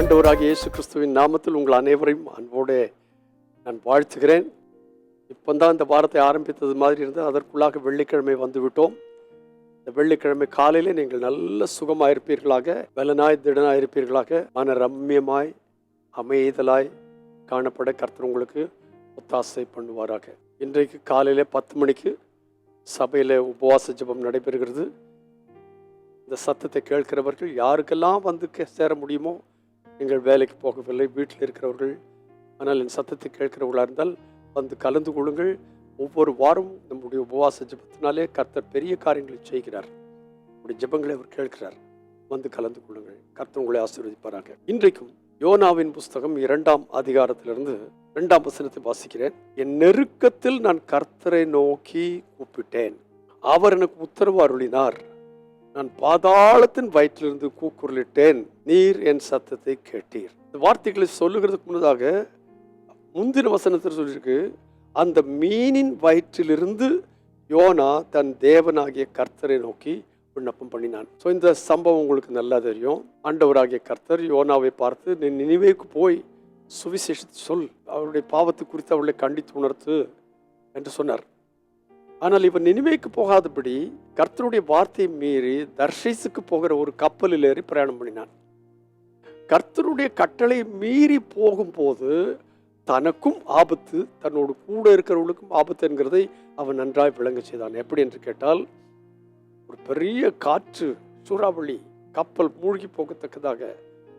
ஆண்டவராக இயேசு கிறிஸ்துவின் நாமத்தில் உங்கள் அனைவரையும் அன்போடு நான் வாழ்த்துகிறேன். இப்போ தான் இந்த வாரத்தை ஆரம்பித்தது மாதிரி இருந்து அதற்குள்ளாக வெள்ளிக்கிழமை வந்துவிட்டோம். இந்த வெள்ளிக்கிழமை காலையிலே நீங்கள் நல்ல சுகமாக இருப்பீர்களாக பலனாய் திடனாய் இருப்பீர்களாக. மன ரம்மியமாய் அமைதலாய் காணப்பட கர்த்தர் உங்களுக்கு ஒத்தாசை பண்ணுவாராக. இன்றைக்கு காலையிலே பத்து மணிக்கு சபையில் உபவாச ஜபம் நடைபெறுகிறது. இந்த சத்தத்தை கேட்கிறவர்கள் யாருக்கெல்லாம் வந்து கே- சேர முடியுமோ நீங்கள் வேலைக்கு போகவில்லை வீட்டில் இருக்கிறவர்கள். ஆனால் என் சத்தத்தை கேட்கிறவர்களாக இருந்தால் வந்து கலந்து கொள்ளுங்கள். ஒவ்வொரு வாரம் நம்முடைய உபவாச ஜெபத்தினாலே கர்த்தர் பெரிய காரியங்களை செய்கிறார். நம்முடைய ஜெபங்களை அவர் கேட்கிறார். வந்து கலந்து கொள்ளுங்கள். கர்த்தர் உங்களை ஆசீர்வதிப்பாராக. இன்றைக்கும் யோனாவின் புஸ்தகம் இரண்டாம் அதிகாரத்திலிருந்து இரண்டாம் வசனத்தை வாசிக்கிறேன். என் நெருக்கத்தில் நான் கர்த்தரை நோக்கி கூப்பிட்டேன். அவர் எனக்கு உத்தரவு அருளினார். நான் பாதாளத்தின் வயிற்றிலிருந்து கூக்குரலிட்டேன். நீர் என் சத்தத்தை கேட்டீர். இந்த வார்த்தைகளை சொல்லுகிறதுக்கு முன்னதாக முந்தின வசனத்தில் சொல்லியிருக்கு அந்த மீனின் வயிற்றிலிருந்து யோனா தன் தேவனாகிய கர்த்தரை நோக்கி விண்ணப்பம் பண்ணினான். ஸோ இந்த சம்பவம் உங்களுக்கு நல்லா தெரியும். ஆண்டவராகிய கர்த்தர் யோனாவை பார்த்து நீ நினைவேக்கு போய் சுவிசேஷத்தை சொல். அவருடைய பாவத்தை குறித்து அவளை கண்டித்து உணர்த்து என்று சொன்னார். ஆனால் இவன் நினைவேக்கு போகாதபடி கர்த்தருடைய வார்த்தையை மீறி தர்ஷீஸுக்கு போகிற ஒரு கப்பலில் ஏறி பிரயாணம் பண்ணினான். கர்த்தருடைய கட்டளை மீறி போகும்போது தனக்கும் ஆபத்து தன்னோடு கூட இருக்கிறவர்களுக்கும் ஆபத்து என்கிறதை அவன் நன்றாய் விளங்க செய்தான். எப்படி என்று கேட்டால் ஒரு பெரிய காற்று சூறாவளி கப்பல் மூழ்கி போகத்தக்கதாக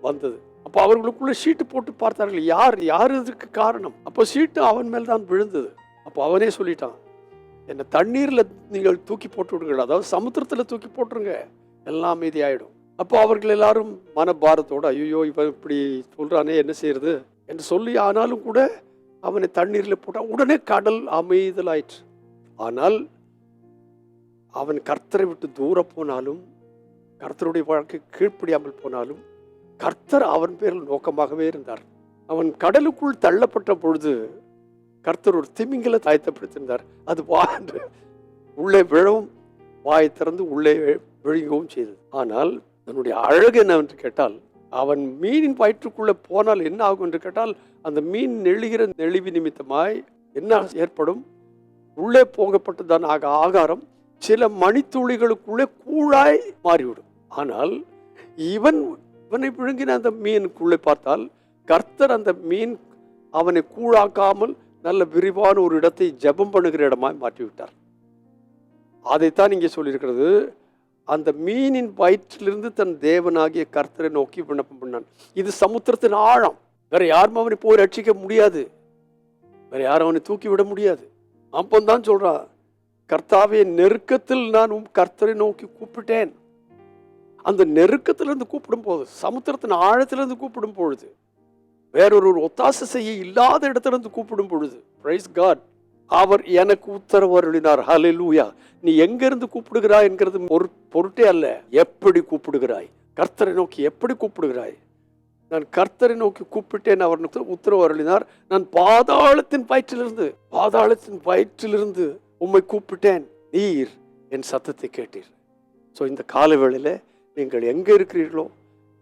வந்தது. அப்போ அவர்களுக்குள்ள சீட்டு போட்டு பார்த்தார்கள் யார் யார் இதுக்கு காரணம்? அப்போ சீட்டு அவன் மேல் தான் விழுந்தது. அப்போ அவனே சொல்லிட்டான் என்னை தண்ணீரில் நீங்கள் தூக்கி போட்டு விடுங்கள். அதாவது சமுத்திரத்தில் தூக்கி போட்டுருங்க. எல்லாம் மீதி ஆகிடும் அப்போ அவர்கள் எல்லாரும் மனபாரத்தோடு ஐயோ இவன் இப்படி சொல்கிறானே என்ன செய்யறது? என்று சொல்லி ஆனாலும் கூட அவனை தண்ணீரில் போட்டான் உடனே கடல் அமைதலாயிற்று. ஆனால் அவன் கர்த்தரை விட்டு தூர போனாலும் கர்த்தருடைய வாழ்க்கை கீழ்ப்படியாமல் போனாலும் கர்த்தர் அவன் பேரில் நோக்கமாகவே இருந்தார். அவன் கடலுக்குள் தள்ளப்பட்ட பொழுது கர்த்தர் ஒரு திமிங்கலை தாய்த்தப்படுத்திருந்தார் அது வா என்று. உள்ளே விழவும் வாயை திறந்து உள்ளே விழுங்கவும் செய்தது. ஆனால் தன்னுடைய அழகு என்னவென்று கேட்டால் அவன் மீனின் வயிற்றுக்குள்ளே போனால் என்ன ஆகும் என்று கேட்டால் அந்த மீன் நெழுகிற நெளிவு நிமித்தமாய் என்ன ஏற்படும்? உள்ளே போகப்பட்டதான ஆக ஆகாரம். சில மணித்துளிகளுக்குள்ளே கூழாய் மாறிவிடும். ஆனால் இவன் இவனை விழுங்கின அந்த மீனுக்குள்ளே பார்த்தால் கர்த்தர் அந்த மீன் அவனை கூழாக்காமல் நல்ல விரிவான ஒரு இடத்தை ஜெபம் பண்ணுகிற இடமாய் மாற்றிவிட்டார். அதைத்தான் இங்கே சொல்லியிருக்கிறது. அந்த மீனின் வயிற்றிலிருந்து தன் தேவனாகிய கர்த்தரை நோக்கி விண்ணப்பம் பண்ணான். இது சமுத்திரத்தின் ஆழம். வேற யாரும் அவனை போய் ரட்சிக்க முடியாது. வேற யாரும் அவனை தூக்கி விட முடியாது. அப்பந்தான் சொல்றான் கர்த்தாவே நெருக்கத்தில் நான் உன் கர்த்தரை நோக்கி கூப்பிட்டேன். அந்த நெருக்கத்திலிருந்து கூப்பிடும் போது சமுத்திரத்தின் ஆழத்திலிருந்து கூப்பிடும் பொழுது வேறொரு ஒத்தாசை செய்ய இல்லாத இடத்திலிருந்து கூப்பிடும் பொழுது பிரைஸ் காட் அவர் எனக்கு உத்தரவு அருளினார். லூயா நீ எங்கிருந்து கூப்பிடுகிறாய் என்கிறது ஒரு பொருட்டே அல்ல. எப்படி கூப்பிடுகிறாய்? கர்த்தரை நோக்கி எப்படி கூப்பிடுகிறாய்? நான் கர்த்தரை நோக்கி கூப்பிட்டேன் அவர் உத்தரவு அருளினார். நான் பாதாளத்தின் பயிற்றிலிருந்து பாதாளத்தின் பயிற்றிலிருந்து உம்மை கூப்பிட்டேன். நீர் என் சத்தத்தை கேட்டீர். ஸோ இந்த காலவேளையில் நீங்கள் எங்கே இருக்கிறீர்களோ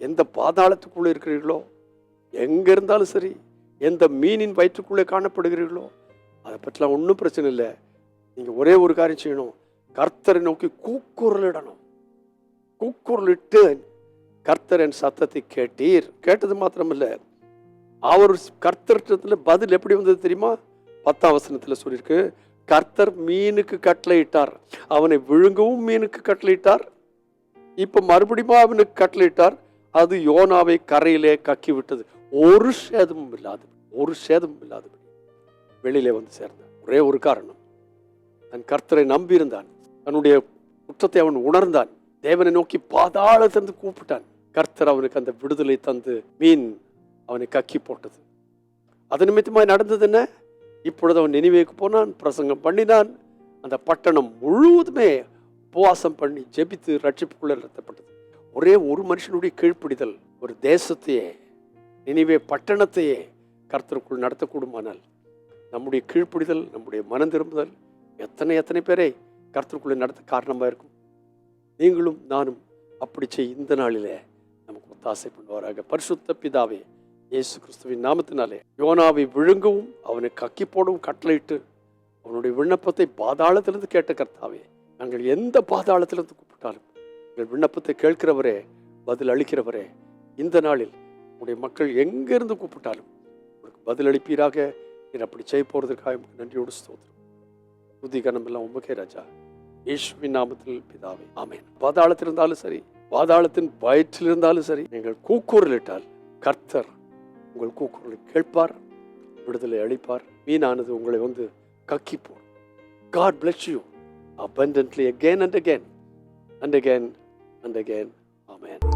எந்த பாதாளத்துக்குள்ளே இருக்கிறீர்களோ எங்கே இருந்தாலும் சரி எந்த மீனின் வயிற்றுக்குள்ளே காணப்படுகிறீர்களோ அதை பற்றிலாம் ஒன்றும் பிரச்சனை இல்லை. நீங்கள் ஒரே ஒரு காரியம் செய்யணும். கர்த்தரை நோக்கி கூக்குரலிடணும் கூக்குரலிட்டு கர்த்தர் என் சத்தத்தை கேட்டீர். கேட்டது மாத்திரமில்லை அவர் கர்த்தர்கிட்ட பதில் எப்படி வந்தது தெரியுமா? பத்தாம் வசனத்தில் சொல்லியிருக்கு கர்த்தர் மீனுக்கு கட்டளையிட்டார். அவனை விழுங்கவும் மீனுக்கு கட்டளையிட்டார். இப்போ மறுபடியும் அவனுக்கு கட்டளையிட்டார். அது யோனாவை கரையிலே கக்கி விட்டது ஒரு சேதமும் இல்லாது ஒரு சேதமும் இல்லாதபடி வெளியிலே வந்து சேர்ந்தான் ஒரே ஒரு காரணம். தன் கர்த்தரை நம்பியிருந்தான். தன்னுடைய குற்றத்தை அவன் உணர்ந்தான். தேவனை நோக்கி பாதாளத்திலிருந்து கூப்பிட்டான். கர்த்தர் அவனுக்கு அந்த விடுதலை தந்து மீன் அவனை கக்கி போட்டது. அது நிமித்தமாக நடந்தது என்ன? இப்பொழுது அவன் நினைவேக்கு போனான் பிரசங்கம் பண்ணினான். அந்த பட்டணம் முழுவதுமே உபவாசம் பண்ணி ஜெபித்து ரட்சிப்புக்குள்ளே நிறுத்தப்பட்டது. ஒரே ஒரு மனுஷனுடைய கீழ்ப்பிடிதல் ஒரு தேசத்தையே நினைவே பட்டணத்தையே கர்த்தருக்குள் நடத்தக்கூடுமானால் நம்முடைய கீழ்ப்பிடிதல் நம்முடைய மனம் திரும்புதல் எத்தனை எத்தனை பேரை கர்த்தருக்குள்ளே நடத்த காரணமாக இருக்கும்? நீங்களும் நானும் அப்படி செய் இந்த நாளிலே நமக்கு ஒத்தாசை பண்ணுவாராக. பரிசுத்த பிதாவே இயேசு கிறிஸ்துவின் நாமத்தினாலே யோனாவை விழுங்கவும் அவனை கக்கி போடவும் கட்டளையிட்டு அவனுடைய விண்ணப்பத்தை பாதாளத்திலிருந்து கேட்ட கர்த்தாவே நாங்கள் எந்த பாதாளத்திலிருந்து கூப்பிட்டாலும் எங்கள் விண்ணப்பத்தை கேட்கிறவரே பதில் அளிக்கிறவரே இந்த நாளில் உங்களுடைய மக்கள் எங்கிருந்து கூப்பிட்டாலும் உங்களுக்கு பதில் அளிப்பீராக. அப்படி செய்ய போகிறதுக்காக உமக்கு நன்றியோடு ஸ்தோத்திரம். புதி கணம் எல்லாம் உமக்கே ராஜா. இயேசுவின் நாமத்தில் பிதாவே ஆமேன். பாதாளத்தில் இருந்தாலும் சரி பாதாளத்தின் வயிற்றில் இருந்தாலும் சரி நீங்கள் கூக்குரலிட்டால் கர்த்தர் உங்கள் கூக்குரலை கேட்பார் விடுதலை அளிப்பார். மீனானது உங்களை வந்து கக்கி போடும் God bless you abundantly again and again and again and again. Amen.